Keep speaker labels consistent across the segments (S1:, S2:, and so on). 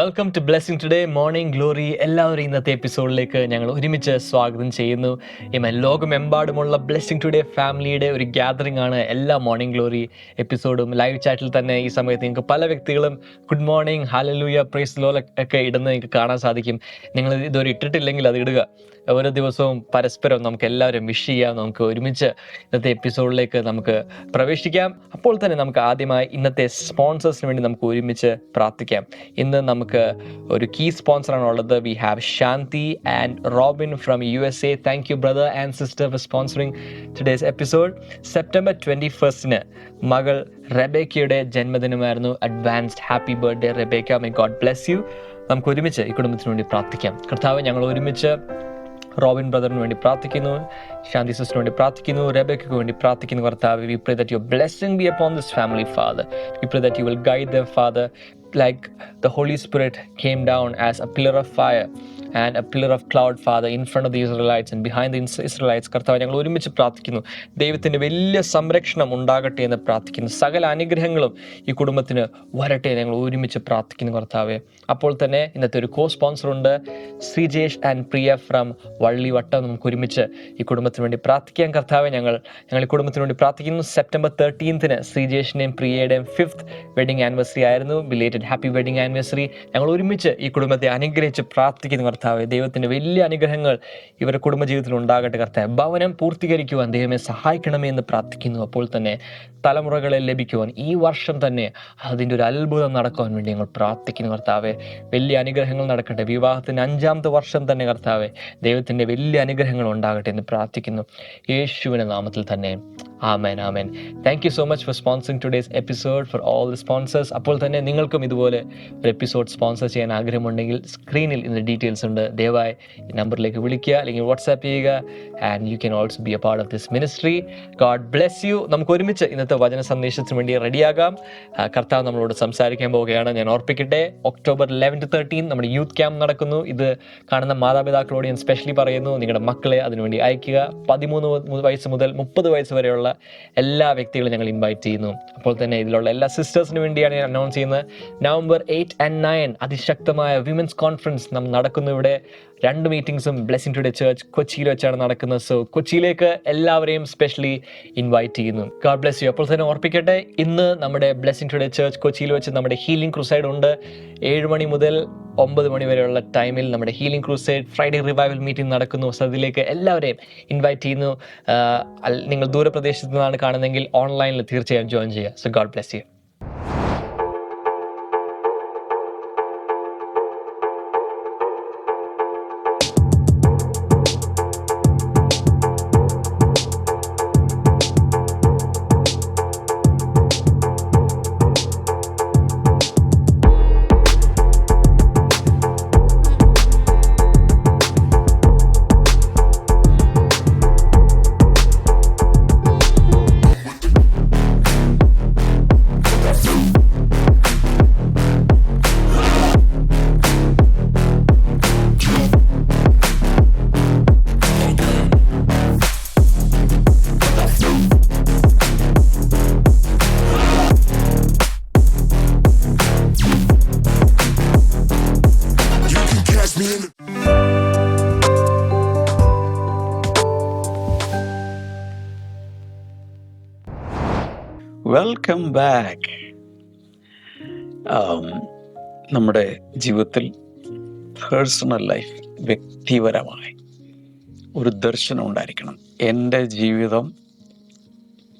S1: Welcome to blessing today morning glory എല്ലാവരും ഇന്നത്തെ എപ്പിസോഡിലേക്ക് ഞങ്ങൾ ഒരുമിച്ച് സ്വാഗതം ചെയ്യുന്നു. ഈ ലോകമെമ്പാടുമുള്ള ബ്ലെസ്സിങ് ടുഡേ ഫാമിലിയുടെ ഒരു ഗ്യാതറിംഗ് ആണ് എല്ലാ മോർണിംഗ് ഗ്ലോറി എപ്പിസോഡും ലൈവ് ചാറ്റിൽ തന്നെ ഈ സമയത്ത് നിങ്ങൾക്ക് പല വ്യക്തികളും good morning hallelujah praise Lord ഒക്കെ ഇടുന്നത് നിങ്ങൾക്ക് കാണാൻ സാധിക്കും. നിങ്ങൾ ഇതൊരു ഇട്ടിട്ടില്ലെങ്കിൽ അത് ഇടുക. ഓരോ ദിവസവും പരസ്പരം നമുക്ക് എല്ലാവരും വിഷ് ചെയ്യാം. നമുക്ക് ഒരുമിച്ച് ഇന്നത്തെ എപ്പിസോഡിലേക്ക് നമുക്ക് പ്രവേശിക്കാം. അപ്പോൾ തന്നെ നമുക്ക് ആദ്യമായി ഇന്നത്തെ സ്പോൺസേഴ്സിന് വേണ്ടി നമുക്ക് ഒരുമിച്ച് പ്രാർത്ഥിക്കാം. ഇന്ന് നമുക്ക് ഒരു കീ സ്പോൺസറാണ് ഉള്ളത്. We have Shanthi and Robin from U S A thank you brother and sister for sponsoring today's episode September twenty ഫസ്റ്റിന് മകൾ റെബേക്കയുടെ ജന്മദിനമായിരുന്നു. Advanced happy birthday Rebecca my God bless you നമുക്ക് ഒരുമിച്ച് ഈ കുടുംബത്തിന് വേണ്ടി പ്രാർത്ഥിക്കാം. കർത്താവ് ഞങ്ങൾ ഒരുമിച്ച് റോബിൻ ബ്രദറിന് വേണ്ടി പ്രാർത്ഥിക്കുന്നു ശാന്തി സിസ്റ്ററിന് വേണ്ടി പ്രാർത്ഥിക്കുന്നു റെബയ്ക്ക് വേണ്ടി പ്രാർത്ഥിക്കുന്നു കർത്താവ് we pray that your blessing be upon this family father we pray that you will guide the father like the Holy Spirit came down as a pillar of fire and a pillar of cloud father in front of the Israelites and behind the Israelites കർത്താവ് ഞങ്ങൾ ഒരുമിച്ച് പ്രാർത്ഥിക്കുന്നു. ദൈവത്തിന്റെ വലിയ സംരക്ഷണം ഉണ്ടാകട്ടെ എന്ന് പ്രാർത്ഥിക്കുന്നു. സകല അനുഗ്രഹങ്ങളും ഈ കുടുംബത്തിന് വരട്ടെ ഞങ്ങൾ ഒരുമിച്ച് പ്രാർത്ഥിക്കുന്നു കർത്താവെ. അപ്പോൾ തന്നെ ഇന്നത്തെ ഒരു കോ സ്പോൺസർ ഉണ്ട് ശ്രീജേഷ് ആൻഡ് പ്രിയ ഫ്രം വള്ളിവട്ടം. നമുക്ക് ഒരുമിച്ച് ഈ കുടുംബത്തിന് വേണ്ടി പ്രാർത്ഥിക്കാൻ കർത്താവെ ഞങ്ങൾ ഞങ്ങൾ ഈ കുടുംബത്തിന് വേണ്ടി പ്രാർത്ഥിക്കുന്നു. സെപ്റ്റംബർ തേർട്ടീൻത്തിന് ശ്രീജേഷിന്റെയും പ്രിയയുടെയും ഫിഫ്ത്ത് വെഡിങ് ആനിവേഴ്സറി ആയിരുന്നു. ബിലേറ്റഡ് ഹാപ്പി വെഡിങ് ആനിവേഴ്സറി ഞങ്ങൾ ഒരുമിച്ച് ഈ കുടുംബത്തെ അനുഗ്രഹിച്ച് പ്രാർത്ഥിക്കുന്നു കർത്താവ്. ദൈവത്തിന്റെ വലിയ അനുഗ്രഹങ്ങൾ ഇവരുടെ കുടുംബ ജീവിതത്തിൽ ഉണ്ടാകട്ടെ കർത്താവ്. ഭവനം പൂർത്തീകരിക്കുവാൻ ദൈവമേ സഹായിക്കണമേ എന്ന് പ്രാർത്ഥിക്കുന്നു. അപ്പോൾ തന്നെ തലമുറകളെ ലഭിക്കുവാൻ ഈ വർഷം തന്നെ അതിന്റെ ഒരു അത്ഭുതം നടക്കുവാൻ വേണ്ടി ഞങ്ങൾ പ്രാർത്ഥിക്കുന്നു കർത്താവെ. വലിയ അനുഗ്രഹങ്ങൾ നടക്കട്ടെ. വിവാഹത്തിന് അഞ്ചാമത്തെ വർഷം തന്നെ കർത്താവെ ദൈവത്തിന്റെ വലിയ അനുഗ്രഹങ്ങൾ ഉണ്ടാകട്ടെ എന്ന് പ്രാർത്ഥിക്കുന്നു. യേശുവിന്റെ നാമത്തിൽ തന്നെ. ആമേൻ ആമേൻ. Thank you so much for sponsoring today's episode for all the sponsors അപ്പോൾ തന്നെ നിങ്ങൾക്കും ഇതുപോലെ ഒരു എപ്പിസോഡ് സ്പോൺസർ ചെയ്യാൻ ആഗ്രഹമുണ്ടെങ്കിൽ സ്ക്രീനിൽ ഇതിന്റെ ഡീറ്റെയിൽസ് ഉണ്ട്. ദയവായി ഈ നമ്പറിലേക്ക് വിളിക്കുക അല്ലെങ്കിൽ വാട്സാപ്പ് ചെയ്യുക. And you can also be a part of this ministry God bless you നമുക്ക് ഒരുമിച്ച് ഇന്നത്തെ വചന സന്ദേശത്തിന് വേണ്ടി റെഡിയാകാം കർത്താവ് നമ്മളോട് സംസാരിക്കാൻ പോവുകയാണ്. ഞാൻ ഓർപ്പിക്കട്ടെ ഒക്ടോബർ ലെവൻ ടു തേർട്ടീൻ നമ്മുടെ യൂത്ത് ക്യാമ്പ് നടക്കുന്നു. ഇത് കാണുന്ന മാതാപിതാക്കളോട് ഞാൻ സ്പെഷ്യലി പറയുന്നു. നിങ്ങളുടെ മക്കളെ അതിനുവേണ്ടി അയക്കുക. പതിമൂന്ന് വയസ്സ് മുതൽ മുപ്പത് വയസ്സ് വരെയുള്ള എല്ലാ വ്യക്തികളും ഞങ്ങൾ ഇൻവൈറ്റ് ചെയ്യുന്നു. അപ്പോൾ തന്നെ ഇതിലുള്ള എല്ലാ സിസ്റ്റേഴ്സിന് വേണ്ടിയാണ് ഞാൻ അനൗൺസ് ചെയ്യുന്നത്. നവംബർ എയ്റ്റ് ആൻഡ് നയൻ അതിശക്തമായ വിമൻസ് കോൺഫറൻസ് നമ്മൾ നടക്കുന്നു ഇവിടെ. രണ്ട് മീറ്റിംഗ്സും ബ്ലെസ്സിംഗ് ടുഡേ ചേർച്ച് കൊച്ചിയിൽ വെച്ചാണ് നടക്കുന്നത്. സോ കൊച്ചിയിലേക്ക് എല്ലാവരെയും സ്പെഷ്യലി ഇൻവൈറ്റ് ചെയ്യുന്നു. ഗാഡ് ബ്ലെസ് യു അപ്പോൾ തന്നെ ഓർപ്പിക്കട്ടെ ഇന്ന് നമ്മുടെ ബ്ലെസ്സിംഗ് ടുഡേ ചേർച്ച് കൊച്ചിയിൽ വെച്ച് നമ്മുടെ ഹീലിംഗ് ക്രൂസൈഡ് ഉണ്ട്. ഏഴ് മണി മുതൽ ഒമ്പത് മണി വരെയുള്ള ടൈമിൽ നമ്മുടെ healing crusade Friday revival meeting നടക്കുന്നു. സോ അതിലേക്ക് എല്ലാവരെയും ഇൻവൈറ്റ് ചെയ്യുന്നു. നിങ്ങൾ ദൂരപ്രദേശത്ത് നിന്നാണ് കാണുന്നതെങ്കിൽ ഓൺലൈനിൽ തീർച്ചയായും ജോയിൻ ചെയ്യുക. So God bless you
S2: welcome back നമ്മുടെ ജീവിതത്തിൽ പേഴ്സണൽ ലൈഫ് വ്യക്തിപരമായി ഒരു ദർശനം ഉണ്ടായിരിക്കണം. എന്റെ ജീവിതം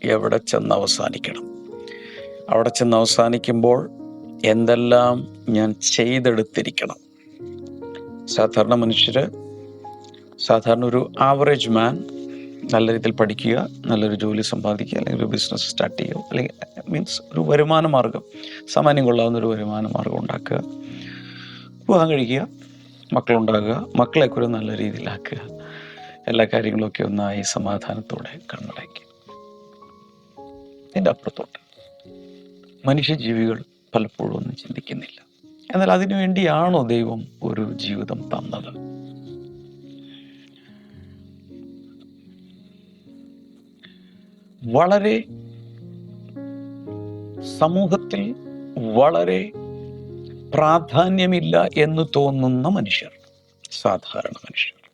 S2: എവിടെ ചെന്ന് അവസാനിക്കണം? അവിടെ ചെന്ന് അവസാനിക്കുമ്പോൾ എന്തെല്ലാം ഞാൻ ചെയ്തെടുത്തിരിക്കണം? സാധാരണ മനുഷ്യർ സാധാരണ ഒരു ആവറേജ് മാൻ നല്ല രീതിയിൽ പഠിക്കുക നല്ലൊരു ജോലി സമ്പാദിക്കുക അല്ലെങ്കിൽ ഒരു ബിസിനസ് സ്റ്റാർട്ട് ചെയ്യുക. അല്ലെങ്കിൽ മീൻസ് ഒരു വരുമാന മാർഗം സാമാന്യം കൊള്ളാവുന്ന ഒരു വരുമാന മാർഗം ഉണ്ടാക്കുക. വിവാഹം കഴിക്കുക മക്കളുണ്ടാകുക മക്കളെയൊക്കെ ഒരു നല്ല രീതിയിലാക്കുക. എല്ലാ കാര്യങ്ങളൊക്കെ ഒന്നായി സമാധാനത്തോടെ കണ്ണടയ്ക്കുക. ഇതിന്റെ അപ്പുറത്തോട്ട് മനുഷ്യജീവികൾ പലപ്പോഴും ഒന്നും ചിന്തിക്കുന്നില്ല. എന്നാൽ അതിനുവേണ്ടിയാണോ ദൈവം ഒരു ജീവിതം തന്നത്? വളരെ സമൂഹത്തിൽ വളരെ പ്രാധാന്യമില്ല എന്ന് തോന്നുന്ന മനുഷ്യർ സാധാരണ മനുഷ്യർ.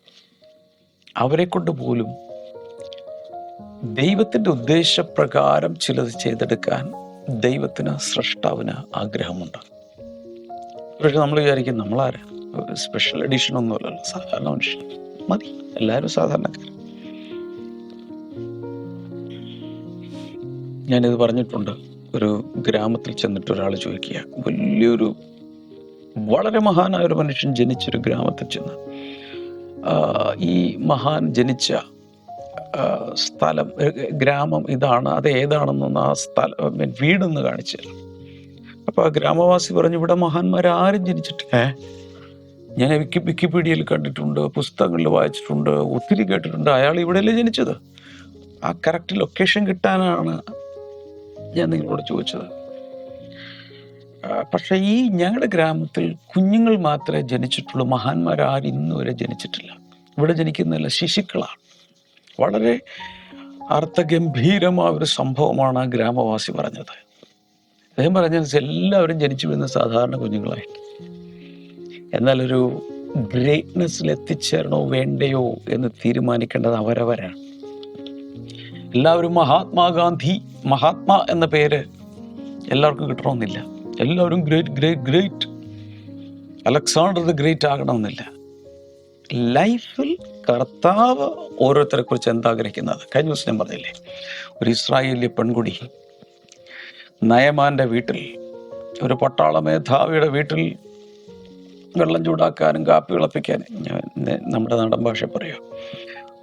S2: അവരെ കൊണ്ട് പോലും ദൈവത്തിന്റെ ഉദ്ദേശപ്രകാരം ചിലത് ചെയ്തെടുക്കാൻ ദൈവത്തിന് സൃഷ്ടാവിന് ആഗ്രഹമുണ്ട് പക്ഷെ നമ്മൾ വിചാരിക്കും നമ്മളാരാ? Special edition ഒന്നുമല്ലല്ലോ. സാധാരണ മനുഷ്യൻ മതി. എല്ലാവരും സാധാരണക്കാർ ഞാനിത് പറഞ്ഞിട്ടുണ്ട്. ഒരു ഗ്രാമത്തിൽ ചെന്നിട്ട് ഒരാൾ ചോദിക്കുക. വലിയൊരു വളരെ മഹാനായ ഒരു മനുഷ്യൻ ജനിച്ചൊരു ഗ്രാമത്തിൽ ചെന്ന് ഈ മഹാൻ ജനിച്ച സ്ഥലം ഗ്രാമം ഇതാണ് അത് ഏതാണെന്നൊന്ന് ആ സ്ഥലം വീടെന്ന് കാണിച്ചു തരാം. അപ്പൊ ആ ഗ്രാമവാസി പറഞ്ഞു ഇവിടെ മഹാന്മാർ ആരും ജനിച്ചിട്ടില്ല? ഞാൻ വിക്കി വിക്കിപീഡിയയിൽ കണ്ടിട്ടുണ്ട് പുസ്തകങ്ങളിൽ വായിച്ചിട്ടുണ്ട് ഒത്തിരി കേട്ടിട്ടുണ്ട്. അയാൾ ഇവിടെയല്ലേ ജനിച്ചത്? ആ കറക്റ്റ് ലൊക്കേഷൻ കിട്ടാനാണ് ഞാൻ നിങ്ങളോട് ചോദിച്ചത്. പക്ഷേ ഈ ഞങ്ങളുടെ ഗ്രാമത്തിൽ കുഞ്ഞുങ്ങൾ മാത്രമേ ജനിച്ചിട്ടുള്ളൂ. മഹാന്മാർ ഇന്ന് വരെ ജനിച്ചിട്ടില്ല. ഇവിടെ ജനിക്കുന്നതല്ല ശിശുക്കളാണ്. വളരെ അർത്ഥഗംഭീരമായ ഒരു സംഭവമാണ് ഗ്രാമവാസി പറഞ്ഞത്. അദ്ദേഹം പറഞ്ഞത് എല്ലാവരും ജനിച്ചു വരുന്ന സാധാരണ കുഞ്ഞുങ്ങളായി എന്നാൽ ഒരു ഗ്രേറ്റ്നെസ്സിൽ എത്തിച്ചേരണോ വേണ്ടയോ എന്ന് തീരുമാനിക്കേണ്ടത് അവരവരാണ്. എല്ലാവരും മഹാത്മാഗാന്ധി മഹാത്മാ എന്ന പേര് എല്ലാവർക്കും കിട്ടണമെന്നില്ല. എല്ലാവരും great great great Alexander the great ആകണമെന്നില്ല. ലൈഫിൽ കർത്താവ് ഓരോരുത്തരെ കുറിച്ച് എന്താഗ്രഹിക്കുന്നത് കഴിഞ്ഞ ദിവസം ഞാൻ പറഞ്ഞില്ലേ ഒരു ഇസ്രായേലി പെൺകുടി നയമാന്റെ വീട്ടിൽ ഒരു പട്ടാള മേധാവിയുടെ വീട്ടിൽ വെള്ളം ചൂടാക്കാനും കാപ്പി വിളപ്പിക്കാനും ഞാൻ നമ്മുടെ നാടൻ ഭാഷ പറയാം?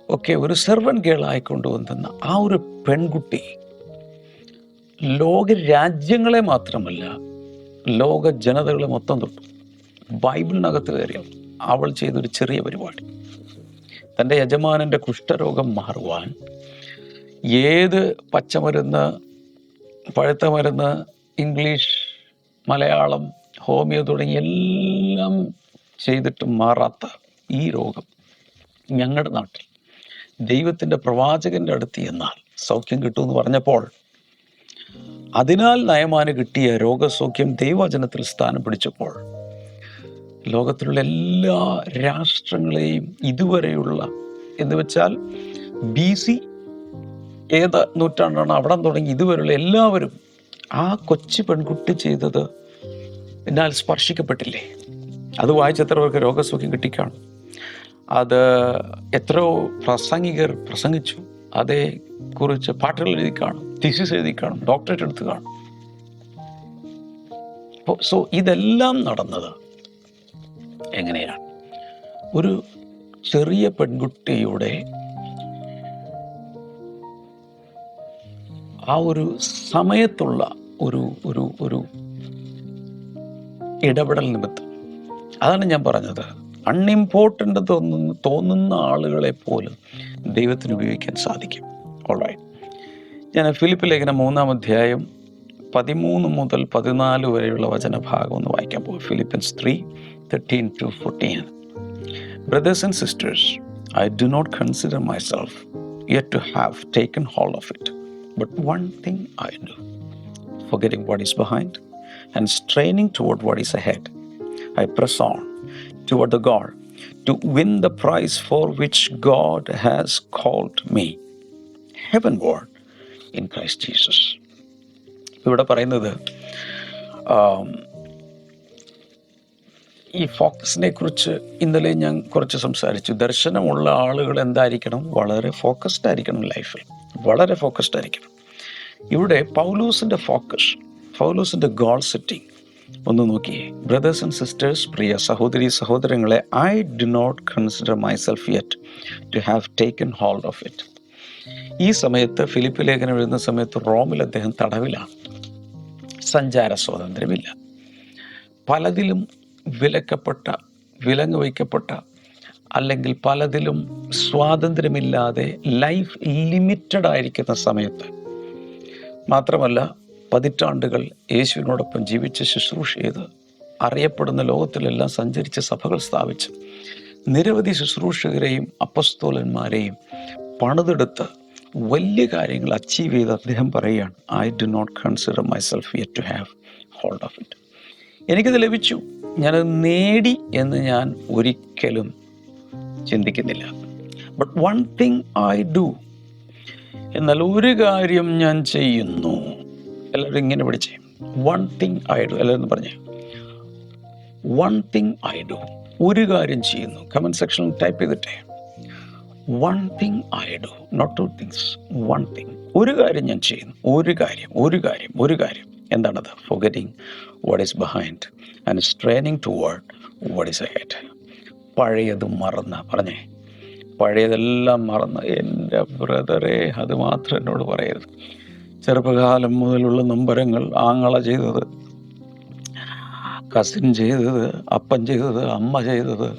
S2: ഒക്കെ ഒരു സെർവൻ ഗേളായി കൊണ്ടുവന്ന ആ ഒരു പെൺകുട്ടി ലോക രാജ്യങ്ങളെ മാത്രമല്ല ലോക ജനതകളെ മൊത്തം തൊട്ടു. ബൈബിളിനകത്ത് കയറിയ അവൾ ചെയ്തൊരു ചെറിയ പരിപാടി. തന്റെ യജമാനന്റെ കുഷ്ഠരോഗം മാറുവാൻ ഏത് പച്ചമരുന്ന് പഴുത്ത മരുന്ന് ഇംഗ്ലീഷ് മലയാളം ഹോമിയോ തുടങ്ങി എല്ലാം ചെയ്തിട്ട് മാറാത്ത ഈ രോഗം ഞങ്ങളുടെ നാട്ടിൽ. ദൈവത്തിന്റെ പ്രവാചകന്റെ അടുത്ത് എന്നാൽ സൗഖ്യം കിട്ടുമെന്ന് പറഞ്ഞപ്പോൾ അതിനാൽ നയമാന് കിട്ടിയ രോഗസൗഖ്യം ദൈവവചനത്തിൽ സ്ഥാനം പിടിച്ചപ്പോൾ ലോകത്തിലുള്ള എല്ലാ രാഷ്ട്രങ്ങളെയും ഇതുവരെയുള്ള എന്ന് വെച്ചാൽ ബി സി ഏത് നൂറ്റാണ്ടാണ് അവിടെ തുടങ്ങി ഇതുവരെയുള്ള എല്ലാവരും ആ കൊച്ചു പെൺകുട്ടി ചെയ്തത് എന്നാൽ സ്പർശിക്കപ്പെട്ടില്ലേ? അത് വായിച്ചത്രവർക്ക് രോഗസൗഖ്യം കിട്ടിക്കാണും. അത് എത്രയോ പ്രസംഗികർ പ്രസംഗിച്ചു. അതേ കുറിച്ച് പാട്ടുകൾ എഴുതി കാണും തിസിസ് എഴുതി കാണും ഡോക്ടറേറ്റ് എടുത്ത് കാണും. സോ ഇതെല്ലാം നടന്നത് എങ്ങനെയാണ്? ഒരു ചെറിയ പെൺകുട്ടിയുടെ ആ ഒരു സമയത്തുള്ള ഒരു ഒരു ഒരു ഇടപെടൽ നിമിത്തം. അതാണ് ഞാൻ പറഞ്ഞത്. അൺഇമ്പോർട്ടന്റ് തോന്നുന്ന തോന്നുന്ന ആളുകളെ പോലും ദൈവത്തിന് ഉപയോഗിക്കാൻ സാധിക്കും. ഓൾറൈറ്റ് ഞാൻ ഫിലിപ്പ് ലേഖനം മൂന്നാം അധ്യായം പതിമൂന്ന് മുതൽ പതിനാല് വരെയുള്ള വചനഭാഗം ഒന്ന് വായിക്കാൻ പോകും. Philippians three thirteen to fourteen brothers and sisters I do not consider myself yet to have taken hold of it but one thing I do forgetting forgetting what is behind and straining what is ahead I press on toward the goal to win the prize for which God has called me. Heavenward in Christ Jesus. ഇവിടെ പറയുന്നത് ഈ ഫോക്കസിനെ കുറിച്ച് ഇന്നലെ ഞാൻ കുറച്ച് സംസാരിച്ചു. ദർശനമുള്ള ആളുകൾ എന്തായിരിക്കണം? വളരെ ഫോക്കസ്ഡ് ആയിരിക്കണം ലൈഫിൽ വളരെ ഫോക്കസ്ഡ് ആയിരിക്കണം. ഇവിടെ പൗലൂസിന്റെ ഫോക്കസ് പൗലൂസിന്റെ ഗോൾ സെറ്റിംഗ് ഒന്ന് നോക്കിയേ ബ്രദേഴ്സ് ആൻഡ് സിസ്റ്റേഴ്സ് പ്രിയ സഹോദരി സഹോദരങ്ങളെ I do not consider myself yet to have taken hold of it ഈ സമയത്ത് ഫിലിപ്പ് ലേഖനം എഴുതുന്ന സമയത്ത് റോമിൽ അദ്ദേഹം തടവിലാണ്. സഞ്ചാര സ്വാതന്ത്ര്യമില്ല. പലതിലും വിലക്കപ്പെട്ട വിലങ്ങ് വയ്ക്കപ്പെട്ട അല്ലെങ്കിൽ പലതിലും സ്വാതന്ത്ര്യമില്ലാതെ ലൈഫ് ലിമിറ്റഡ് ആയിരിക്കുന്ന സമയത്ത് മാത്രമല്ല പതിറ്റാണ്ടുകൾ യേശുവിനോടൊപ്പം ജീവിച്ച് ശുശ്രൂഷ ചെയ്ത് അറിയപ്പെടുന്ന ലോകത്തിലെല്ലാം സഞ്ചരിച്ച് സഭകൾ സ്ഥാപിച്ച് നിരവധി ശുശ്രൂഷകരെയും അപ്പസ്തോലന്മാരെയും പണിതെടുത്ത് വലിയ കാര്യങ്ങൾ അച്ചീവ് ചെയ്ത് അദ്ദേഹം പറയുകയാണ് I do not consider myself yet to have hold of it എനിക്കത് ലഭിച്ചു. ഞാനത് നേടി എന്ന് ഞാൻ ഒരിക്കലും ചിന്തിക്കുന്നില്ല. But one thing I do എന്നാൽ ഒരു കാര്യം ഞാൻ ചെയ്യുന്നു. എല്ലാവരും ഇങ്ങനെ പഠിച്ചേ. വൺ തിങ് ഐ ഡു എല്ലാവരും പറഞ്ഞേ. വൺ തിങ് ഐ ഡു ഒരു കാര്യം ചെയ്യുന്നു. കമന്റ് സെക്ഷനിൽ ടൈപ്പ് ചെയ്തിട്ടേ. One thing I do not two things one thing ഒരു കാര്യം ഞാൻ ചെയ്യുന്നു. ഒരു കാര്യം ഒരു കാര്യം ഒരു കാര്യം. എന്താണത്? Forgetting what is behind and straining toward what is head പഴയത് മറന്ന പറഞ്ഞേ. പഴയതെല്ലാം മറന്ന്. എന്റെ ബ്രദറെ അത് മാത്രം എന്നോട് പറയരുത്. ചെറുപ്പകാലം മുതലുള്ള നമ്പരങ്ങൾ ആങ്ങള ചെയ്തത് കസിൻ ചെയ്തത് അപ്പൻ ചെയ്തത് അമ്മ ചെയ്തത്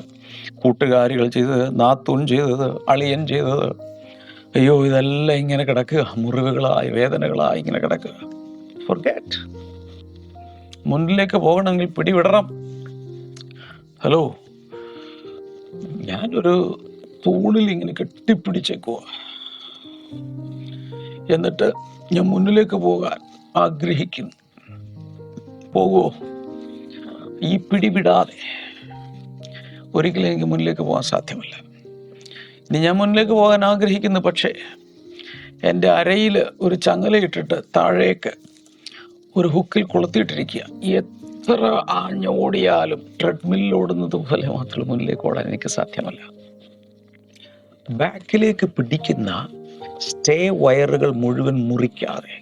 S2: കൂട്ടുകാരികൾ ചെയ്തത് നാത്തൂൻ ചെയ്തത് അളിയൻ ചെയ്തത്. അയ്യോ ഇതെല്ലാം ഇങ്ങനെ കിടക്കുക. മുറിവുകളായി വേദനകളായി ഇങ്ങനെ കിടക്കുക. ഫോർഗെറ്റ് മുന്നിലേക്ക് പോകണമെങ്കിൽ പിടിവിടണം. ഹലോ ഞാനൊരു തൂണിൽ ഇങ്ങനെ കെട്ടിപ്പിടിച്ചേക്കുക എന്നിട്ട് ഞാൻ മുന്നിലേക്ക് പോകാൻ ആഗ്രഹിക്കുന്നു. പോകുമോ ഈ പിടിവിടാതെ ഒരിക്കലും എനിക്ക് മുന്നിലേക്ക് പോകാൻ സാധ്യമല്ല. ഇനി ഞാൻ മുന്നിലേക്ക് പോകാൻ ആഗ്രഹിക്കുന്നു പക്ഷേ എന്റെ അരയിൽ ഒരു ചങ്ങലയിട്ടിട്ട് താഴേക്ക് ഒരു ഹുക്കിൽ കൊളുത്തിയിട്ടിരിക്കുക. എത്ര ആഞ്ഞോടിയാലും ട്രെഡ്മില്ലിൽ ഓടുന്നത് പോലെ മാത്രം മുന്നിലേക്ക് ഓടാൻ എനിക്ക് സാധ്യമല്ല. ബാക്കിലേക്ക് പിടിക്കുന്ന സ്റ്റേ വയറുകൾ മുഴുവൻ മുറിക്കാതെ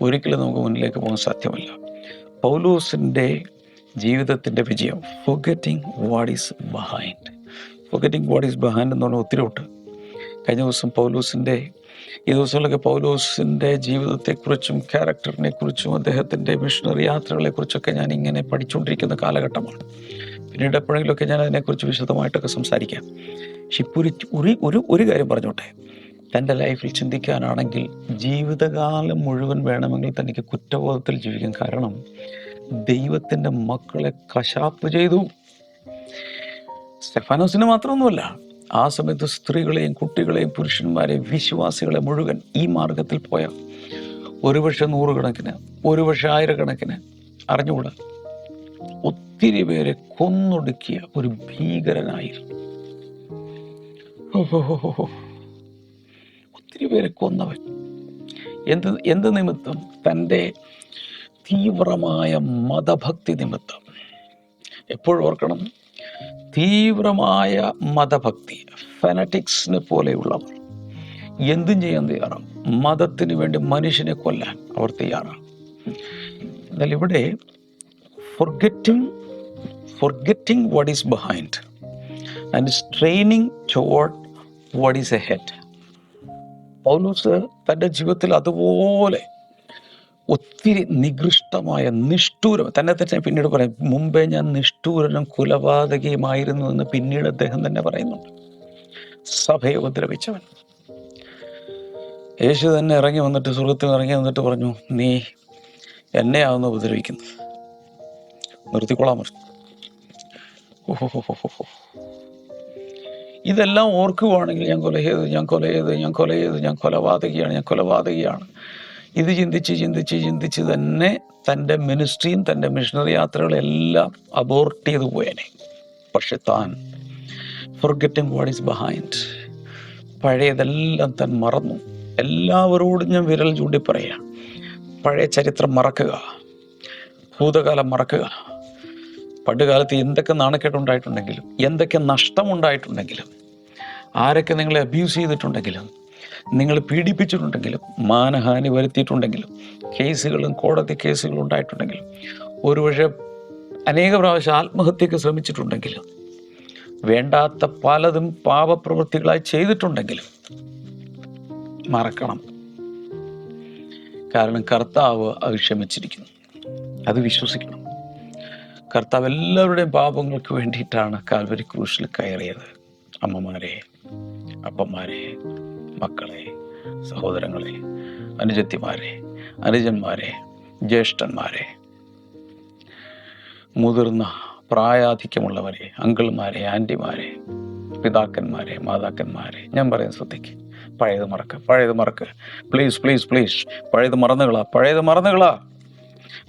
S2: ഒരിക്കലും നമുക്ക് മുന്നിലേക്ക് പോകാൻ സാധ്യമല്ല. പൗലൂസിന്റെ ജീവിതത്തിന്റെ വിജയം forgetting what is behind forgetting what is behind എന്ന് പറഞ്ഞാൽ ഒത്തിരി ഉണ്ട്. കഴിഞ്ഞ ദിവസം പൗലൂസിന്റെ ഈ ദിവസങ്ങളിലൊക്കെ പൗലോസിന്റെ ജീവിതത്തെക്കുറിച്ചും ക്യാരക്ടറിനെ കുറിച്ചും അദ്ദേഹത്തിന്റെ മിഷണറി യാത്രകളെക്കുറിച്ചൊക്കെ ഞാൻ ഇങ്ങനെ പഠിച്ചുകൊണ്ടിരിക്കുന്ന കാലഘട്ടമാണ്. പിന്നീട് എപ്പോഴെങ്കിലുമൊക്കെ ഞാൻ അതിനെക്കുറിച്ച് വിശദമായിട്ടൊക്കെ സംസാരിക്കാം. പക്ഷെ ഇപ്പോൾ ഒരു ഒരു ഒരു ഒരു കാര്യം പറഞ്ഞോട്ടെ. തന്റെ ലൈഫിൽ ചിന്തിക്കാനാണെങ്കിൽ ജീവിതകാലം മുഴുവൻ വേണമെങ്കിൽ തനിക്ക് കുറ്റബോധത്തിൽ ജീവിക്കും. കാരണം ദൈവത്തിന്റെ മക്കളെ കശാപ്പ് ചെയ്തു. സ്റ്റെഫാനോസിന് മാത്രമൊന്നുമല്ല ആ സമയത്ത് സ്ത്രീകളെയും കുട്ടികളെയും പുരുഷന്മാരെയും വിശ്വാസികളെ മുഴുവൻ ഈ മാർഗത്തിൽ പോയ ഒരുപക്ഷെ നൂറുകണക്കിന് ഒരുപക്ഷെ ആയിരക്കണക്കിന് അറിഞ്ഞുകൂടാ? ഒത്തിരി പേരെ കൊന്നൊടുക്കിയ ഒരു ഭീകരനായിരുന്നു. ഹോ. ഒത്തിരി പേരെ കൊന്നവൻ. എന്ത് എന്ത് നിമിത്തം? തന്റെ തീവ്രമായ മതഭക്തി നിമിത്തം. എപ്പോഴും ഓർക്കണം തീവ്രമായ മതഭക്തി ഫനറ്റിക്സിനെ പോലെയുള്ളവർ. എന്തും ചെയ്യാൻ തയ്യാറാണ് മതത്തിന് വേണ്ടി മനുഷ്യനെ കൊല്ലാൻ അവർ തയ്യാറാണ് എന്നാൽ ഇവിടെ forgetting what is behind and straining toward what is ahead പൗലോസ് തന്റെ ജീവിതത്തിൽ അതുപോലെ ഒത്തിരി നികൃഷ്ടമായ നിഷ്ഠൂരം തന്നെ തന്നെ പിന്നീട് പറയും മുമ്പേ ഞാൻ നിഷ്ഠൂരനും കുലപാതകയുമായിരുന്നു എന്ന് പിന്നീട് അദ്ദേഹം തന്നെ പറയുന്നുണ്ട്. സഭയെ ഉപദ്രവിച്ചവൻ. യേശു തന്നെ ഇറങ്ങി വന്നിട്ട് സുഹൃത്തിൽ ഇറങ്ങി വന്നിട്ട് പറഞ്ഞു നീ എന്നെയാവുന്നു ഉപദ്രവിക്കുന്നത് നിർത്തിക്കൊള്ളാൻ പറഞ്ഞു ഓഹോ ഇതെല്ലാം ഓർക്കുവാണെങ്കിൽ ഞാൻ കൊല ചെയ്തു ഞാൻ കൊല ചെയ്തു ഞാൻ കൊല ചെയ്തു ഞാൻ കൊലപാതകയാണ് ഞാൻ കൊലപാതകയാണ്. ഇത് ചിന്തിച്ച് ചിന്തിച്ച് ചിന്തിച്ച് തന്നെ തന്റെ മിനിസ്ട്രിയും തന്റെ മിഷണറി യാത്രകളെല്ലാം അബോർട്ട് ചെയ്തു പോയേനെ. പക്ഷെ താൻ ഫൊർഗറ്റിംഗ് വാട്ട് ഈസ് ബിഹൈൻഡ് പഴയതെല്ലാം താൻ മറന്നു. എല്ലാവരോടും ഞാൻ വിരൽ ചൂണ്ടി പറയാം. പഴയ ചരിത്രം മറക്കുക. ഭൂതകാലം മറക്കുക. പണ്ടുകാലത്ത് എന്തൊക്കെ നാണക്കേടുണ്ടായിട്ടുണ്ടെങ്കിലും എന്തൊക്കെ നഷ്ടമുണ്ടായിട്ടുണ്ടെങ്കിലും ആരൊക്കെ നിങ്ങളെ അബ്യൂസ് ചെയ്തിട്ടുണ്ടെങ്കിലും നിങ്ങൾ പീഡിപ്പിച്ചിട്ടുണ്ടെങ്കിലും മാനഹാനി വരുത്തിയിട്ടുണ്ടെങ്കിലും കേസുകളും കോടതി കേസുകളും ഉണ്ടായിട്ടുണ്ടെങ്കിലും ഒരുപക്ഷെ അനേക പ്രാവശ്യം ആത്മഹത്യക്ക് ശ്രമിച്ചിട്ടുണ്ടെങ്കിലും വേണ്ടാത്ത പലതും പാപപ്രവൃത്തികളായി ചെയ്തിട്ടുണ്ടെങ്കിലും മറക്കണം. കാരണം കർത്താവ് അത് ക്ഷമിച്ചിരിക്കുന്നു. അത് വിശ്വസിക്കണം. കർത്താവ് എല്ലാവരുടെയും പാപങ്ങൾക്ക് വേണ്ടിയിട്ടാണ് കാൽവരി ക്രൂശിൽ കയറിയത്. അമ്മമാരെ അപ്പന്മാരെ മക്കളെ സഹോദരങ്ങളെ അനുജത്തിമാരെ അനുജന്മാരെ ജ്യേഷ്ഠന്മാരെ മുതിർന്ന പ്രായാധിക്യമുള്ളവരെ അങ്കിൾമാരെ ആന്റിമാരെ പിതാക്കന്മാരെ മാതാക്കന്മാരെ ഞാൻ പറയാൻ ശ്രദ്ധിക്ക്. പഴയത് മറക്ക് പഴയത് മറക്ക്. പ്ലീസ് പ്ലീസ് പ്ലീസ് പഴയത് മറന്നുകളാ പഴയത് മറന്നുകളാ.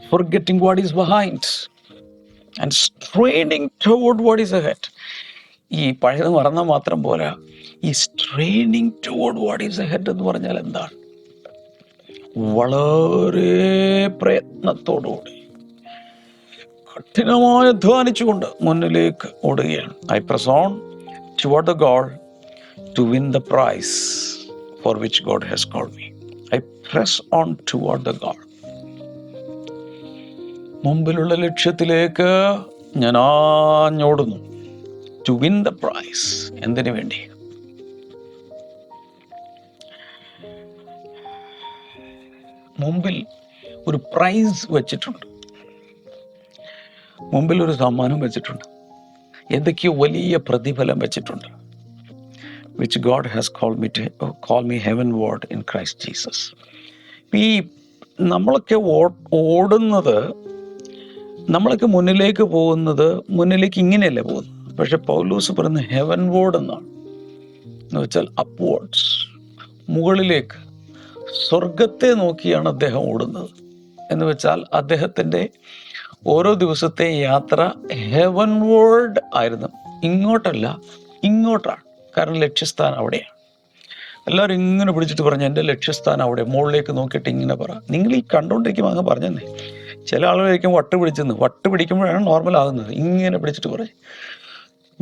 S2: Forgetting what is behind and straining toward what is head ഈ പഴയത് മറന്നാൽ മാത്രം പോരാ. ഈ straining toward what is head എന്ന് പറഞ്ഞാൽ എന്താണ്? വളരെ പ്രയത്നത്തോടുകൂടി കഠിനമായി അധ്വാനിച്ചുകൊണ്ട് മുന്നിലേക്ക് ഓടുകയാണ്. I press on toward the goal to win the prize for which God has call me I press on toward the goal മുമ്പിലുള്ള ലക്ഷ്യത്തിലേക്ക് ഞാൻ ആഞ്ഞോടുന്നു. ടു വിൻ ദ പ്രൈസ് എന്തിനു വേണ്ടി? മുമ്പിൽ ഒരു പ്രൈസ് വെച്ചിട്ടുണ്ട്. മുമ്പിൽ ഒരു സമ്മാനം വെച്ചിട്ടുണ്ട്. എന്തൊക്കെയോ വലിയ പ്രതിഫലം വെച്ചിട്ടുണ്ട്. Which God has call me call me heavenward in Christ Jesus ഈ നമ്മളൊക്കെ ഓടുന്നത് നമ്മളൊക്കെ മുന്നിലേക്ക് പോകുന്നത് മുന്നിലേക്ക് ഇങ്ങനെയല്ലേ പോകുന്നത്? പക്ഷെ പൗലൂസ് പറയുന്ന ഹെവൻ വേർഡ് എന്നാണ്. എന്ന് വെച്ചാൽ അപ്വേർഡ്സ് മുകളിലേക്ക്. സ്വർഗത്തെ നോക്കിയാണ് അദ്ദേഹം ഓടുന്നത്. എന്ന് വെച്ചാൽ അദ്ദേഹത്തിന്റെ ഓരോ ദിവസത്തെ യാത്ര ഹെവൻ വേൾഡ് ആയിരുന്നു. ഇങ്ങോട്ടല്ല ഇങ്ങോട്ടാണ്. കാരണം ലക്ഷ്യസ്ഥാനം അവിടെയാണ്. എല്ലാവരും ഇങ്ങനെ പിടിച്ചിട്ട് പറഞ്ഞു എന്റെ ലക്ഷ്യസ്ഥാനം അവിടെ മുകളിലേക്ക് നോക്കിയിട്ട് ഇങ്ങനെ പറ. നിങ്ങൾ ഈ കണ്ടുകൊണ്ടിരിക്കുമ്പോൾ അങ്ങ് പറഞ്ഞെന്നേ. ചില ആളുകളായിരിക്കും വട്ട് പിടിച്ചെന്ന്. വട്ട് പിടിക്കുമ്പോഴാണ് നോർമൽ ആകുന്നത്. ഇങ്ങനെ പിടിച്ചിട്ട് കുറേ.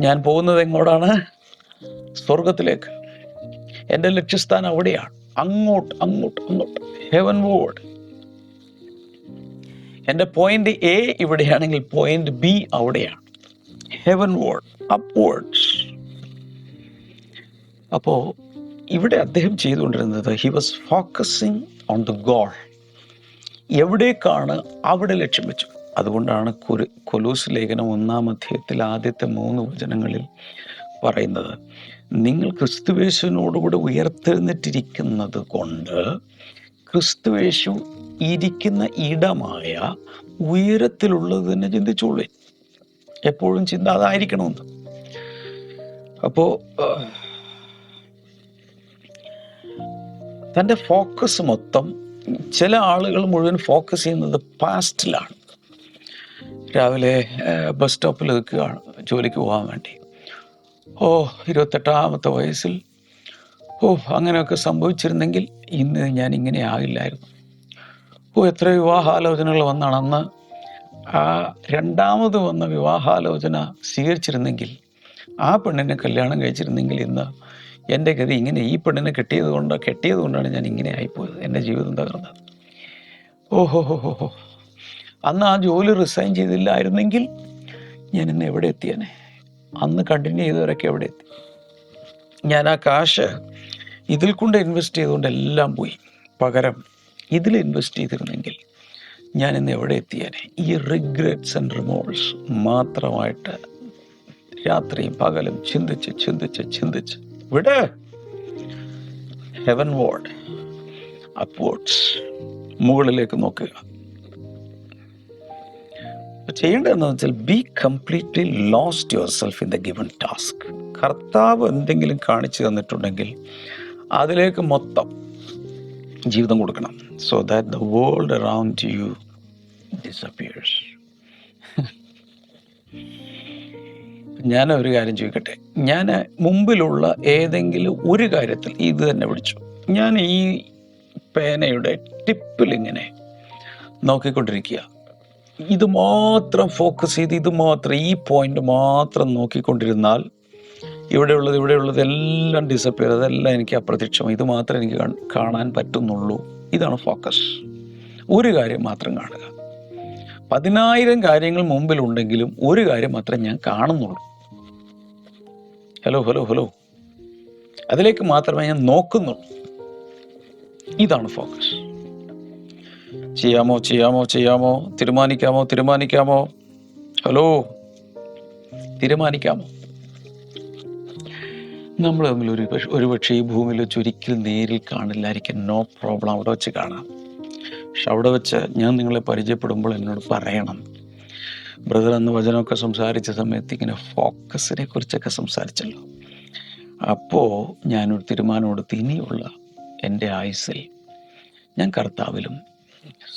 S2: ഞാൻ പോകുന്നത് എങ്ങോട്ടാണ് സ്വർഗത്തിലേക്ക് എന്റെ ലക്ഷ്യസ്ഥാനം അവിടെയാണ്. അങ്ങോട്ട് അങ്ങോട്ട് അങ്ങോട്ട്. ഹെവൻ വേർഡ് എന്റെ പോയിന്റ് എ ഇവിടെയാണെങ്കിൽ പോയിന്റ് ബി അവിടെയാണ്. ഹെവൻ വേർഡ് അപ്വേർഡ്സ് അപ്പോൾ ഇവിടെ അദ്ദേഹം ചെയ്തുകൊണ്ടിരുന്നത് he was focusing on the goal എവിടേക്കാണ് അവിടെ ലക്ഷ്യം വെച്ചു അതുകൊണ്ടാണ് കുരു കൊലൂസ് ലേഖനം ഒന്നാം അധ്യായത്തിൽ ആദ്യത്തെ മൂന്ന് വചനങ്ങളിൽ പറയുന്നത് നിങ്ങൾ ക്രിസ്തുവേശുവിനോടുകൂടെ ഉയർത്തെഴുന്നിട്ടിരിക്കുന്നത് കൊണ്ട് ക്രിസ്തുവേശു ഇരിക്കുന്ന ഇടമായ ഉയരത്തിലുള്ളത് തന്നെ ചിന്തിച്ചോളേ. എപ്പോഴും ചിന്ത അതായിരിക്കണമെന്ന്. അപ്പോൾ തന്റെ ഫോക്കസ് മൊത്തം ചില ആളുകൾ മുഴുവൻ ഫോക്കസ് ചെയ്യുന്നത് പാസ്റ്റിലാണ് രാവിലെ ബസ് സ്റ്റോപ്പിൽ നിൽക്കുകയാണ് ജോലിക്ക് പോകാൻ വേണ്ടി. ഓ ഇരുപത്തെട്ടാമത്തെ വയസ്സിൽ. ഓ അങ്ങനെയൊക്കെ സംഭവിച്ചിരുന്നെങ്കിൽ ഇന്ന് ഞാൻ ഇങ്ങനെ ആകില്ലായിരുന്നു ഓ എത്ര വിവാഹാലോചനകൾ വന്നാണ് അന്ന്. ആ രണ്ടാമത് വന്ന വിവാഹാലോചന സ്വീകരിച്ചിരുന്നെങ്കിൽ ആ പെണ്ണിനെ കല്യാണം കഴിച്ചിരുന്നെങ്കിൽ ഇന്ന് എന്റെ ഗതി ഇങ്ങനെ ഈ പെണ്ണിനെ കെട്ടിയത് കൊണ്ട് കെട്ടിയത് കൊണ്ടാണ് ഞാൻ ഇങ്ങനെ ആയിപ്പോയത്? എന്റെ ജീവിതം തകർന്നത്. ഓഹോ ഹോ ഹോ ഹോ. അന്ന് ആ ജോലി റിസൈൻ ചെയ്തില്ലായിരുന്നെങ്കിൽ ഞാൻ ഇന്ന് എവിടെ എത്തിയേനെ? അന്ന് കണ്ടിന്യൂ ചെയ്തവരൊക്കെ എവിടെ എത്തി? ഞാൻ ആ കാശ് ഇതിൽ കൊണ്ട് ഇൻവെസ്റ്റ് ചെയ്തുകൊണ്ട് എല്ലാം പോയി. പകരം ഇതിൽ ഇൻവെസ്റ്റ് ചെയ്തിരുന്നെങ്കിൽ ഞാൻ ഇന്ന് എവിടെ എത്തിയേനെ? ഈ റിഗ്രറ്റ്സ് ആൻഡ് റിമോൾസ് മാത്രമായിട്ട് രാത്രിയും പകലും ചിന്തിച്ച് ചിന്തിച്ച് ചിന്തിച്ച് വിട് ഹെവൻ വാർഡ് അപ്വേർഡ്സ് മുകളിലേക്ക് നോക്കുക. ചെയ്യേണ്ടതെന്ന് വെച്ചാൽ be completely lost yourself in the given task കർത്താവ് എന്തെങ്കിലും കാണിച്ചു തന്നിട്ടുണ്ടെങ്കിൽ അതിലേക്ക് മൊത്തം ജീവിതം കൊടുക്കണം. So that the world around you disappears ഞാൻ ഒരു കാര്യം ചോദിക്കട്ടെ? ഞാൻ മുമ്പിലുള്ള ഏതെങ്കിലും ഒരു കാര്യത്തിൽ ഇത് തന്നെ പിടിച്ചു ഞാൻ ഈ പേനയുടെ ടിപ്പിൽ ഇങ്ങനെ നോക്കിക്കൊണ്ടിരിക്കുക. ഇത് മാത്രം ഫോക്കസ് ചെയ്ത് ഇത് മാത്രം ഈ പോയിന്റ് മാത്രം നോക്കിക്കൊണ്ടിരുന്നാൽ ഇവിടെയുള്ളത് ഇവിടെയുള്ളത് എല്ലാം ഡിസപ്പിയർ അതെല്ലാം എനിക്ക് അപ്രത്യക്ഷം. ഇത് മാത്രമേ എനിക്ക് കാണാൻ പറ്റുന്നുള്ളൂ. ഇതാണ് ഫോക്കസ് ഒരു കാര്യം മാത്രം കാണുക. പതിനായിരം കാര്യങ്ങൾ മുമ്പിലുണ്ടെങ്കിലും ഒരു കാര്യം മാത്രമേ ഞാൻ കാണുന്നുള്ളൂ. ഹലോ ഹലോ ഹലോ അതിലേക്ക് മാത്രമേ ഞാൻ നോക്കുന്നുള്ളൂ. ഇതാണ് ഫോക്കസ് ചെയ്യാമോ ചെയ്യാമോ ചെയ്യാമോ? തീരുമാനിക്കാമോ തീരുമാനിക്കാമോ? ഹലോ തീരുമാനിക്കാമോ? നമ്മൾ തമ്മിൽ ഒരു പക്ഷെ ഒരു ഈ ഭൂമിയിൽ വെച്ച് ഒരിക്കലും നേരിൽ കാണില്ലായിരിക്കും. നോ പ്രോബ്ലം അവിടെ വെച്ച് കാണാം. പക്ഷെ അവിടെ വെച്ച് ഞാൻ നിങ്ങളെ പരിചയപ്പെടുമ്പോൾ എന്നോട് പറയണം. ബ്രദർ അന്ന് വചനമൊക്കെ സംസാരിച്ച സമയത്ത് ഇങ്ങനെ ഫോക്കസിനെ കുറിച്ചൊക്കെ സംസാരിച്ചല്ലോ. അപ്പോൾ ഞാനൊരു തീരുമാനം എടുത്ത് ഇനിയുള്ള എന്റെ ആയുസ്സിൽ ഞാൻ കർത്താവിലും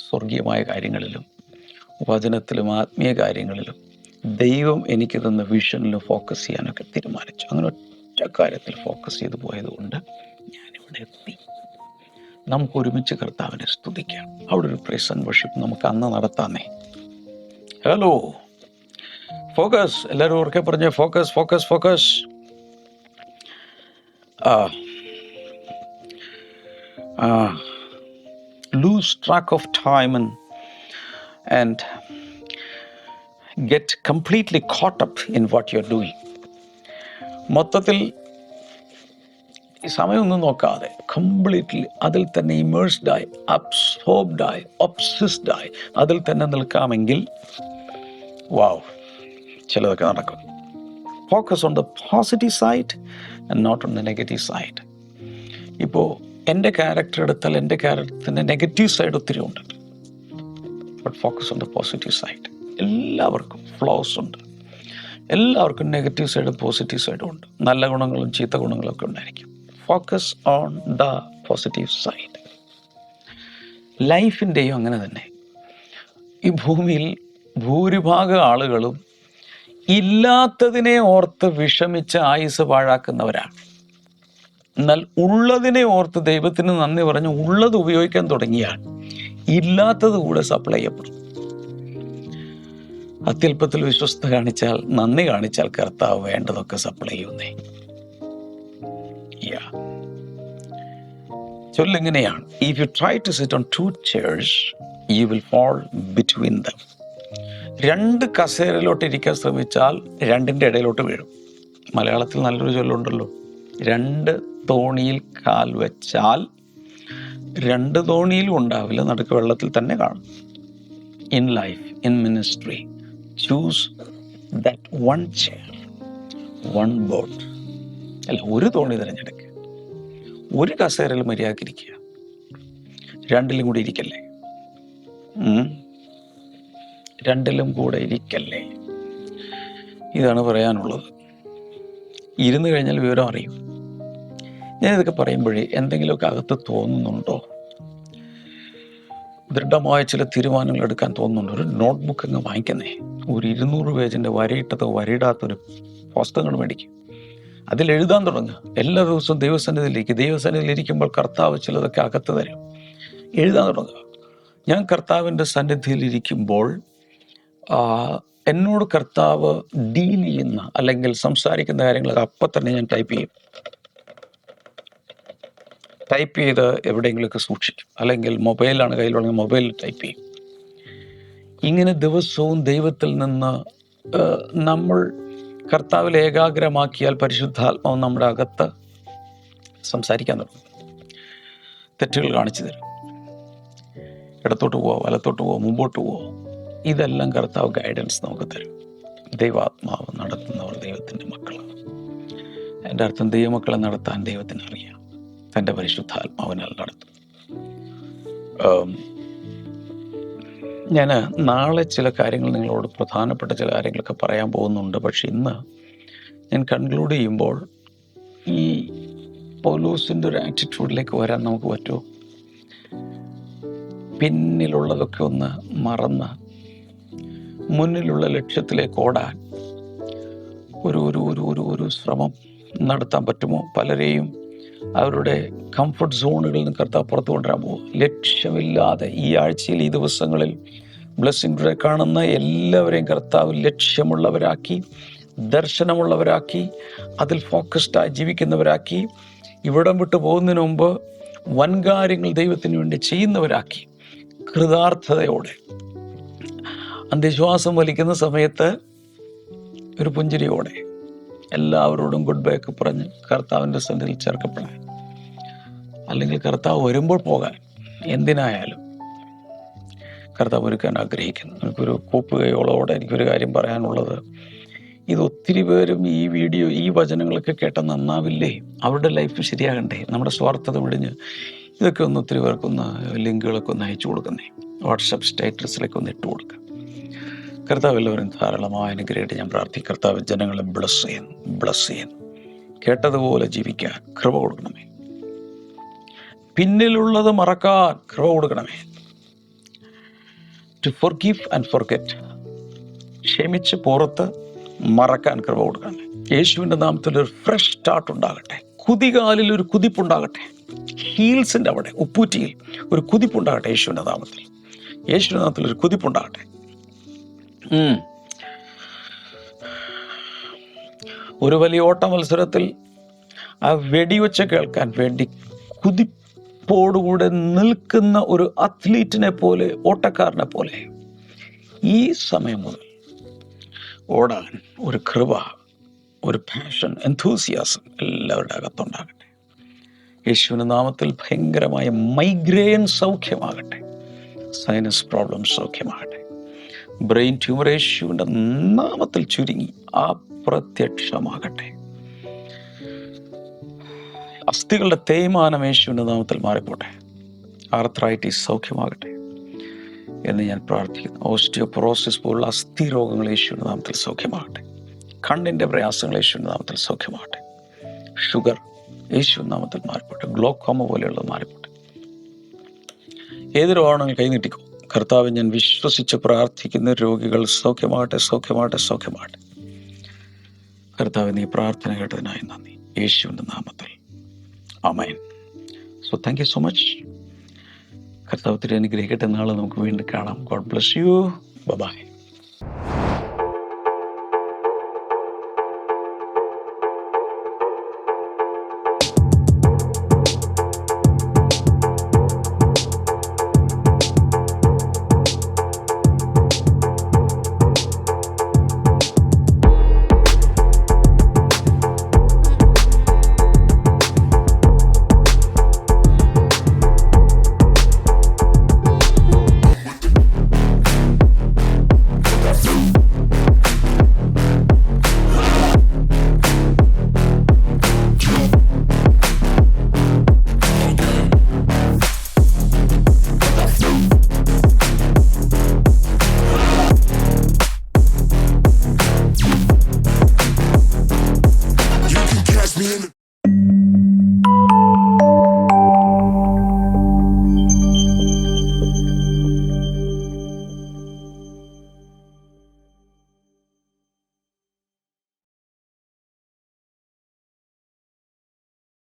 S2: സ്വർഗീയമായ കാര്യങ്ങളിലും വചനത്തിലും ആത്മീയ കാര്യങ്ങളിലും ദൈവം എനിക്ക് തന്ന വിഷനിലും ഫോക്കസ് ചെയ്യാനൊക്കെ തീരുമാനിച്ചു. അങ്ങനെ ഒറ്റ കാര്യത്തിൽ ഫോക്കസ് ചെയ്ത് പോയതുകൊണ്ട് ഞാനിവിടെ എത്തി. നമുക്ക് ഒരുമിച്ച് കർത്താവിനെ സ്തുതിക്കാം. അവിടെ ഒരു പ്രൈസ് വർഷിപ്പ് നമുക്ക് അന്ന് നടത്താന്നേ ഹലോ ഫോക്കസ് എല്ലാവരും ഉറക്കെ പറഞ്ഞ ഫോക്കസ് ഫോക്കസ് ഫോക്കസ് ആ ആ lose track of time and and get completely caught up in what you're doing മൊത്തത്തിൽ ഈ സമയമൊന്നും നോക്കാതെ കംപ്ലീറ്റ്ലി അതിൽ തന്നെ ഇമേഴ്സ്ഡ് ആയി അബ്സോർബ്ഡ് ആയി ഒബ്സിസ്ഡ് ആയി അതിൽ തന്നെ നിൽക്കാമെങ്കിൽ വാവ് ചിലതൊക്കെ നടക്കും. Focus on the positive side and not on the negative side ഇപ്പോൾ എന്റെ ക്യാരക്ടർ എടുത്താൽ എന്റെ ക്യാരക്ടറിന്റെ നെഗറ്റീവ് സൈഡ് ഒത്തിരി ഉണ്ട്. But focus on the positive side എല്ലാവർക്കും ഫ്ലോസ് ഉണ്ട്. എല്ലാവർക്കും നെഗറ്റീവ് സൈഡും പോസിറ്റീവ് സൈഡും ഉണ്ട്. നല്ല ഗുണങ്ങളും ചീത്ത ഗുണങ്ങളും ഒക്കെ ഉണ്ടായിരിക്കും. Focus on the positive side ലൈഫിന്റെയും അങ്ങനെ തന്നെ. ഈ ഭൂമിയിൽ ഭൂരിഭാഗം ആളുകളും ഇല്ലാത്തതിനെ ഓർത്ത് വിഷമിച്ച് ആയുസ് പാഴാക്കുന്നവരാണ്. എന്നാൽ ഉള്ളതിനെ ഓർത്ത് ദൈവത്തിന് നന്ദി പറഞ്ഞ് ഉള്ളത് ഉപയോഗിക്കാൻ തുടങ്ങിയാൽ ഇല്ലാത്തത് കൂടെ സപ്ലൈ ചെയ്യപ്പെടും. അത്യല്പത്തിൽ വിശ്വസ്ത കാണിച്ചാൽ നന്ദി കാണിച്ചാൽ കർത്താവ് വേണ്ടതൊക്കെ സപ്ലൈ ചെയ്യുന്നേ. ചൊല്ലിങ്ങനെയാണ് if you try to sit on two chairs you will fall between them രണ്ട് കസേരയിലോട്ട് ഇരിക്കാൻ ശ്രമിച്ചാൽ രണ്ടിന്റെ ഇടയിലോട്ട് വീഴും. മലയാളത്തിൽ നല്ലൊരു ചൊല്ലുണ്ടല്ലോ. രണ്ട് തോണിയിൽ കാൽ വെച്ചാൽ രണ്ട് തോണിയിലും ഉണ്ടാവില്ല. നടുക്ക് വെള്ളത്തിൽ തന്നെ കാണും. In life in ministry choose that one chair one boat അല്ല ഒരു തോണി തിരഞ്ഞെടുക്കുക ഒരു കസേരയിൽ മര്യാദക്കിരിക്കുക. രണ്ടിലും കൂടി ഇരിക്കല്ലേ? രണ്ടിലും കൂടെ ഇരിക്കല്ലേ? ഇതാണ് പറയാനുള്ളത്. ഇരുന്ന് കഴിഞ്ഞാൽ വിവരം അറിയും. ഞാൻ ഞാനിതൊക്കെ പറയുമ്പോഴേ എന്തെങ്കിലുമൊക്കെ അകത്ത് തോന്നുന്നുണ്ടോ? ദൃഢമായ ചില തീരുമാനങ്ങൾ എടുക്കാൻ തോന്നുന്നുണ്ട്? ഒരു നോട്ട്ബുക്ക് അങ്ങ് വാങ്ങിക്കുന്നേ. ഒരു ഇരുന്നൂറ് പേജിന്റെ വരയിട്ടതോ വരയിടാത്തൊരു പുസ്തകങ്ങൾ മേടിക്കും. അതിൽ എഴുതാൻ തുടങ്ങുക. എല്ലാ ദിവസവും ദൈവസന്നിധിയിലേക്ക് ദൈവസന്നിധിയിൽ ഇരിക്കുമ്പോൾ കർത്താവ് ചിലതൊക്കെ അകത്ത് തരും. എഴുതാൻ തുടങ്ങുക. ഞാൻ കർത്താവിന്റെ സന്നിധിയിൽ ഇരിക്കുമ്പോൾ എന്നോട് കർത്താവ് ഡീൽ ചെയ്യുന്ന അല്ലെങ്കിൽ സംസാരിക്കുന്ന കാര്യങ്ങളൊക്കെ അപ്പം തന്നെ ഞാൻ ടൈപ്പ് ചെയ്യും. ടൈപ്പ് ചെയ്ത് എവിടെയെങ്കിലുമൊക്കെ സൂക്ഷിക്കും. അല്ലെങ്കിൽ മൊബൈലാണ് കയ്യിലുണ്ടെങ്കിൽ മൊബൈലിൽ ടൈപ്പ് ചെയ്യും. ഇങ്ങനെ ദിവസവും ദൈവത്തിൽ നിന്ന് നമ്മൾ കർത്താവിൽ ഏകാഗ്രമാക്കിയാൽ പരിശുദ്ധാത്മാവ് നമ്മുടെ അകത്ത് സംസാരിക്കാൻ തുടങ്ങും. തെറ്റുകൾ കാണിച്ചു തരും. ഇടത്തോട്ട് പോവോ വലത്തോട്ട് പോവോ മുമ്പോട്ട് പോവോ ഇതെല്ലാം കർത്താവ് ഗൈഡൻസ് നമുക്ക് തരും. ദൈവാത്മാവ് നടത്തുന്നവർ ദൈവത്തിന്റെ മക്കളാണ്. എന്റെ അർത്ഥം ദൈവമക്കളെ നടത്താൻ ദൈവത്തിന് അറിയാം തന്റെ പരിശുദ്ധാത്മാവിനാൽ നടത്തും. ഞാൻ നാളെ ചില കാര്യങ്ങൾ നിങ്ങളോട് പ്രധാനപ്പെട്ട ചില കാര്യങ്ങളൊക്കെ പറയാൻ പോകുന്നുണ്ട്. പക്ഷെ ഇന്ന് ഞാൻ കൺക്ലൂഡ് ചെയ്യുമ്പോൾ ഈ പൗലൂസിന്റെ ഒരു ആറ്റിറ്റ്യൂഡിലേക്ക് വരാൻ നമുക്ക് പറ്റുമോ പിന്നിലുള്ളതൊക്കെ ഒന്ന് മറന്ന് മുന്നിലുള്ള ലക്ഷ്യത്തിലേക്ക് ഓടാൻ ഒരു ഒരു ഒരു ഒരു ഒരു ശ്രമം നടത്താൻ പറ്റുമോ? പലരെയും അവരുടെ കംഫർട്ട് സോണുകളിൽ നിന്ന് കർത്താവ് പുറത്തു കൊണ്ടുവരാൻ പോകും. ലക്ഷ്യമില്ലാതെ ഈ ആഴ്ചയിൽ ഈ ദിവസങ്ങളിൽ ബ്ലെസ്സിംഗ് കാണുന്ന എല്ലാവരെയും കർത്താവ് ലക്ഷ്യമുള്ളവരാക്കി ദർശനമുള്ളവരാക്കി അതിൽ ഫോക്കസ്ഡായി ജീവിക്കുന്നവരാക്കി ഇവിടം വിട്ടു പോകുന്നതിന് മുമ്പ് വൻകാര്യങ്ങൾ ദൈവത്തിന് വേണ്ടി ചെയ്യുന്നവരാക്കി കൃതാർത്ഥതയോടെ. അന്ത്യശ്വാസം വലിക്കുന്ന സമയത്ത് ഒരു പുഞ്ചിരിയോടെ എല്ലാവരോടും ഗുഡ് ബൈ ഒക്കെ പറഞ്ഞ് കർത്താവിന്റെ സന്നിധിയിൽ ചേർക്കപ്പെടാൻ. അല്ലെങ്കിൽ കർത്താവ് വരുമ്പോൾ പോകാൻ. എന്തിനായാലും കർത്താവ് ഒരുക്കാൻ ആഗ്രഹിക്കുന്നു. എനിക്കൊരു കൂപ്പുകയോളോടെ എനിക്കൊരു കാര്യം പറയാനുള്ളത്. ഇത് ഒത്തിരി പേരും ഈ വീഡിയോ ഈ വചനങ്ങളൊക്കെ കേട്ട നന്നാവില്ലേ? അവരുടെ ലൈഫ് ശരിയാകണ്ടേ? നമ്മുടെ സ്വാർത്ഥത വിടിഞ്ഞ് ഇതൊക്കെ ഒന്ന് ഒത്തിരി പേർക്കൊന്ന് ലിങ്കുകളൊക്കെ ഒന്ന് അയച്ചു കൊടുക്കുന്നേ. വാട്സപ്പ് സ്റ്റേറ്റസിലേക്ക് ഒന്ന് ഇട്ട് കൊടുക്കുക കർത്താവ് എല്ലാവരും ധാരാളമായ അനുഗ്രഹമായിട്ട് ഞാൻ പ്രാർത്ഥിക്കും കർത്താവ് ജനങ്ങളെ ബ്ലസ് ചെയ്യുന്നു ബ്ലസ് ചെയ്യുന്നു കേട്ടതുപോലെ ജീവിക്കാൻ കൃപ കൊടുക്കണമേ. പിന്നിലുള്ളത് മറക്കാൻ കൃപ കൊടുക്കണമേ. ടു ഫോർ ആൻഡ് ഫോർഗെറ്റ് ക്ഷമിച്ച് പുറത്ത് മറക്കാൻ കൃപ കൊടുക്കണമേ. യേശുവിന്റെ നാമത്തിൽ ഒരു ഫ്രഷ് സ്റ്റാർട്ട് ഉണ്ടാകട്ടെ. കുതികാലിൽ ഒരു കുതിപ്പുണ്ടാകട്ടെ. ഹീൽസിന്റെ അവിടെ ഉപ്പൂറ്റിയിൽ ഒരു കുതിപ്പുണ്ടാകട്ടെ യേശുവിന്റെ നാമത്തിൽ. യേശുവിന്റെ നാമത്തിൽ ഒരു കുതിപ്പുണ്ടാകട്ടെ. ഒരു വലിയ ഓട്ട മത്സരത്തിൽ ആ വെടിവെച്ച് കേൾക്കാൻ വേണ്ടി കുതിപ്പോടുകൂടെ നിൽക്കുന്ന ഒരു അത്ലീറ്റിനെ പോലെ ഓട്ടക്കാരനെ പോലെ ഈ സമയം മുതൽ ഓടാൻ ഒരു കൃപ ഒരു പാഷൻ എന്തൂസിയാസം എല്ലാവരുടെ അകത്തുണ്ടാകട്ടെ. യേശുവിന്റെ നാമത്തിൽ ഭയങ്കരമായ മൈഗ്രെയിൻ സൗഖ്യമാകട്ടെ. സൈനസ് പ്രോബ്ലം സൗഖ്യമാകട്ടെ. ബ്രെയിൻ ട്യൂമർ യേശുവിന്റെ നാമത്തിൽ ചുരുങ്ങി. അപ്രത്യക്ഷമാകട്ടെ അസ്ഥികളുടെ തേയ്മാനം യേശുവിന്റെ നാമത്തിൽ മാറിപ്പോട്ടെ. ആർത്രൈറ്റിസ് സൗഖ്യമാകട്ടെ എന്ന് ഞാൻ പ്രാർത്ഥിക്കുന്നു. ഓസ്റ്റിയോപ്രോസിസ് പോലുള്ള അസ്ഥി രോഗങ്ങൾ യേശുവിന്റെ നാമത്തിൽ സൗഖ്യമാകട്ടെ. കണ്ണിന്റെ പ്രയാസങ്ങൾ യേശുവിന്റെ നാമത്തിൽ സൗഖ്യമാകട്ടെ. ഷുഗർ യേശുവിന്റെ നാമത്തിൽ മാറിപ്പോട്ടെ. ഗ്ലോക്കോമ പോലെയുള്ളത് മാറിപ്പോട്ടെ. ഏത് രോഗമാണെങ്കിൽ കൈനീട്ടിക്കോ? കർത്താവ് ഞാൻ വിശ്വസിച്ച് പ്രാർത്ഥിക്കുന്ന രോഗികൾ സൗഖ്യമാകട്ടെ സൗഖ്യമാകട്ടെ സൗഖ്യമാകട്ടെ. കർത്താവ് നീ പ്രാർത്ഥന കേട്ടതിനായി നന്ദി. യേശുവിന്റെ നാമത്തിൽ. അമയൻ so thank you so much കർത്താവ് ഒത്തിരി അനുഗ്രഹിക്കട്ടെ നാളെ നമുക്ക് വീണ്ടും കാണാം. God bless you by